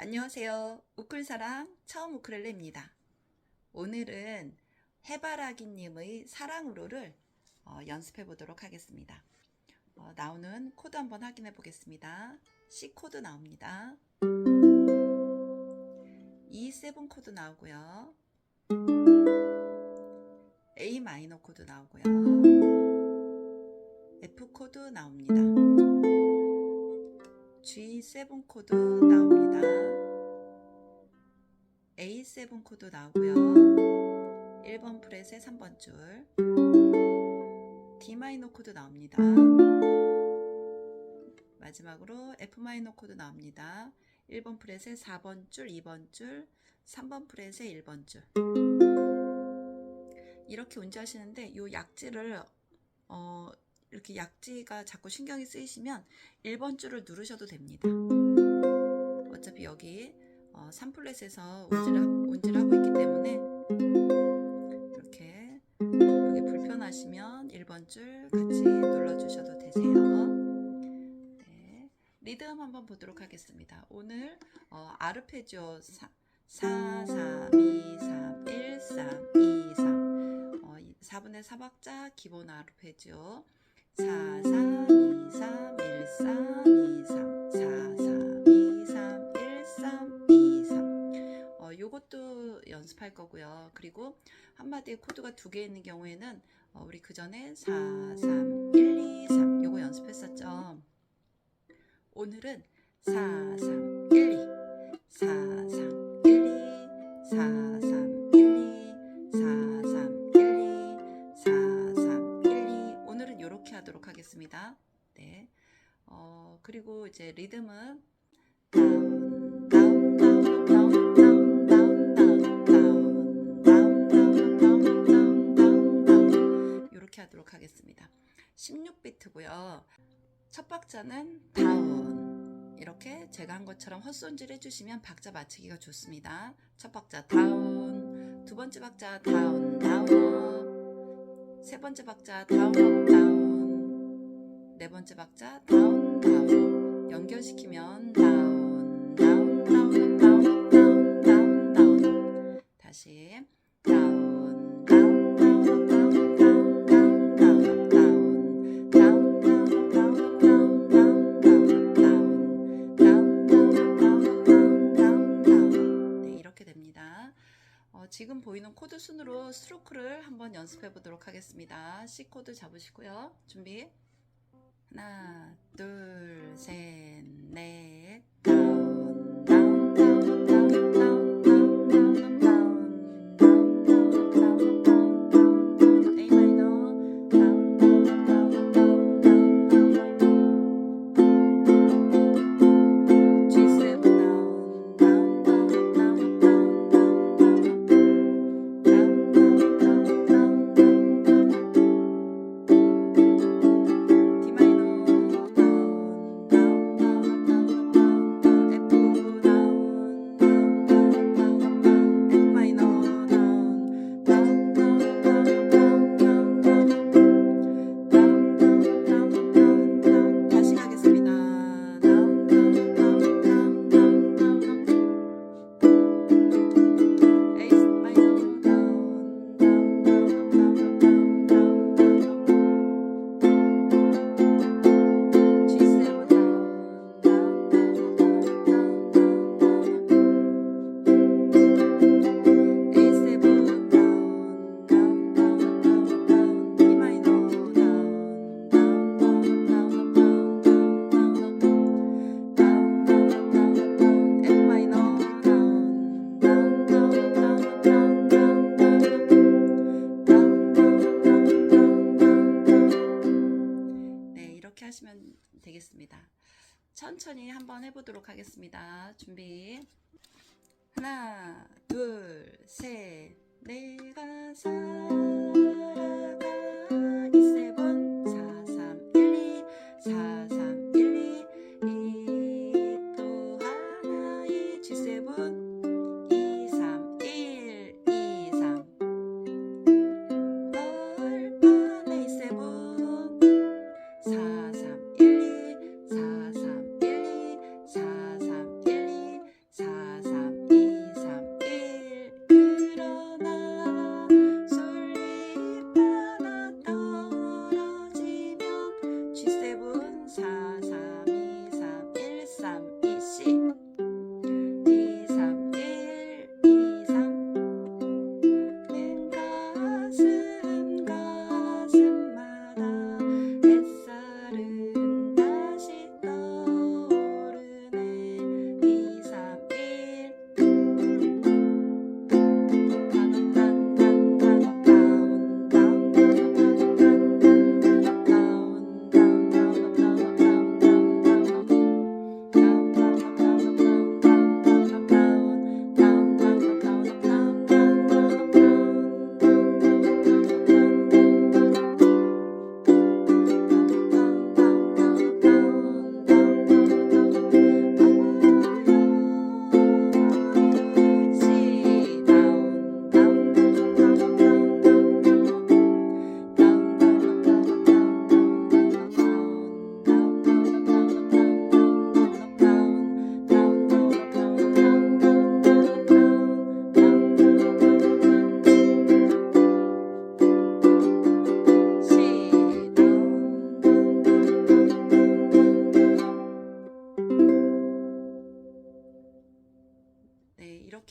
안녕하세요. 우클사랑 처음 우크렐레입니다. 오늘은 해바라기님의 사랑으로를 어, 연습해 보도록 하겠습니다. 어, 나오는 코드 한번 확인해 보겠습니다. C 코드 나옵니다. E7 코드 나오고요. A 마이너 코드 나오고요. F 코드 나옵니다. G7 코드 나옵니다. A7 코드 나오고요. 1번 프렛의 3번 줄. D 마이너 코드 나옵니다. 마지막으로 F 마이너 코드 나옵니다. 1번 프렛의 4번 줄, 2번 줄, 3번 프렛의 1번 줄. 이렇게 운지하시는데 이 약지를 어, 이렇게 약지가 자꾸 신경이 쓰이시면 1번 줄을 누르셔도 됩니다. 어차피 여기 어, 3플랫에서 운지를, 하고 있기 때문에 이렇게 여기 불편하시면 1번 줄 같이 눌러주셔도 되세요. 네, 리듬 한번 보도록 하겠습니다. 오늘 어, 아르페지오 4, 4, 3, 2, 3, 1, 3, 2, 3 어, 4분의 4박자 기본 아르페지오 4, 3, 2, 3, 1, 3, 2, 3, 4, 3, 2, 3, 1, 3, 2, 3. 어, 요것도 연습할 거고요. 그리고 한마디에 코드가 두 개 있는 경우에는 어, 우리 그 전에 4, 3, 1, 2, 3 요거 연습했었죠. 오늘은 4, 네. 어, 그리고 이제 리듬은 다운, 다운, 다운, 다운, 다운, 다운, 다운, 다운, 다운, 다운, 다운, 다운, 다운, 다운. 이렇게 하도록 하겠습니다. 16비트고요. 첫 박자는 다운. 이렇게 제가 한 것처럼 헛손질 해주시면 박자 맞추기가 좋습니다. 첫 박자 다운, 두 번째 박자 다운, 다운, 세 번째 박자 다운, 업, 다운, 네 번째 박자 다운, 다운, 연결시키면 다운, 다운, 다운, 다운, 다운, 다운, 다운, 다시 다운, 다운, 다운, 다운, 다운, 다운, 다운, 다운, 다운, 다운, 다운, 다운, 다운, 다운, 다운, 다운. 네, 이렇게 됩니다. 어, 지금 보이는 코드 순으로 스트로크를 한번 연습해 보도록 하겠습니다. C 코드 잡으시고요. 준비. 하나, 둘, 셋, 넷. 다 되겠습니다. 천천히 한번 해보도록 하겠습니다. 준비. 하나, 둘, 셋. 내가 살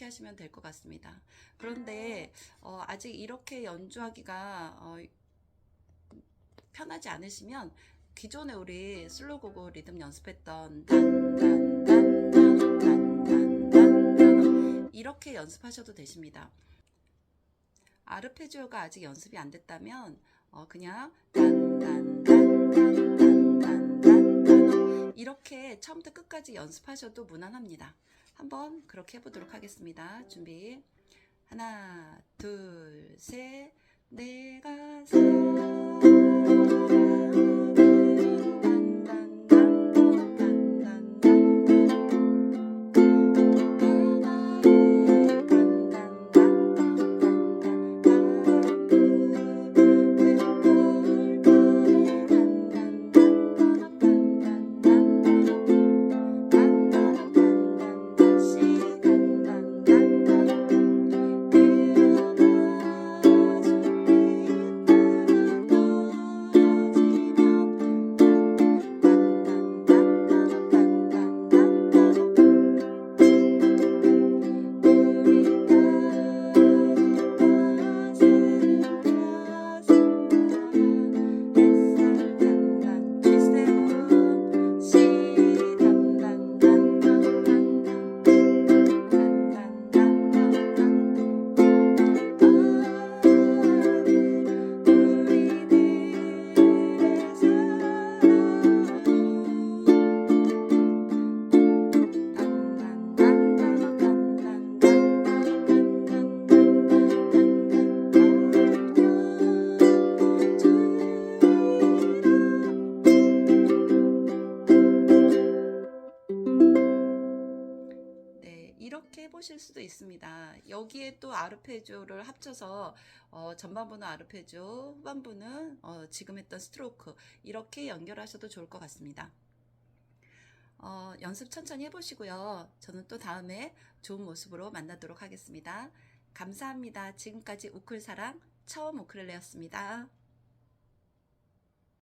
하시면 될 것 같습니다. 그런데 어, 아직 이렇게 연주하기가 어, 편하지 않으시면 기존에 우리 슬로고고 리듬 연습했던 단단단단단단단단 이렇게 연습하셔도 되십니다. 아르페지오가 아직 연습이 안 됐다면 어, 그냥 단단단단단단단단 이렇게 처음부터 끝까지 연습하셔도 무난합니다. 한번 그렇게 해보도록 하겠습니다. 준비. 하나 둘 셋. 내가 네, 있습니다. 여기에 또 아르페지오를 합쳐서 어, 전반부는 아르페지오, 후반부는 어, 지금 했던 스트로크 이렇게 연결하셔도 좋을 것 같습니다. 어, 연습 천천히 해보시고요. 저는 또 다음에 좋은 모습으로 만나도록 하겠습니다. 감사합니다. 지금까지 우클사랑 처음 우클렐레였습니다.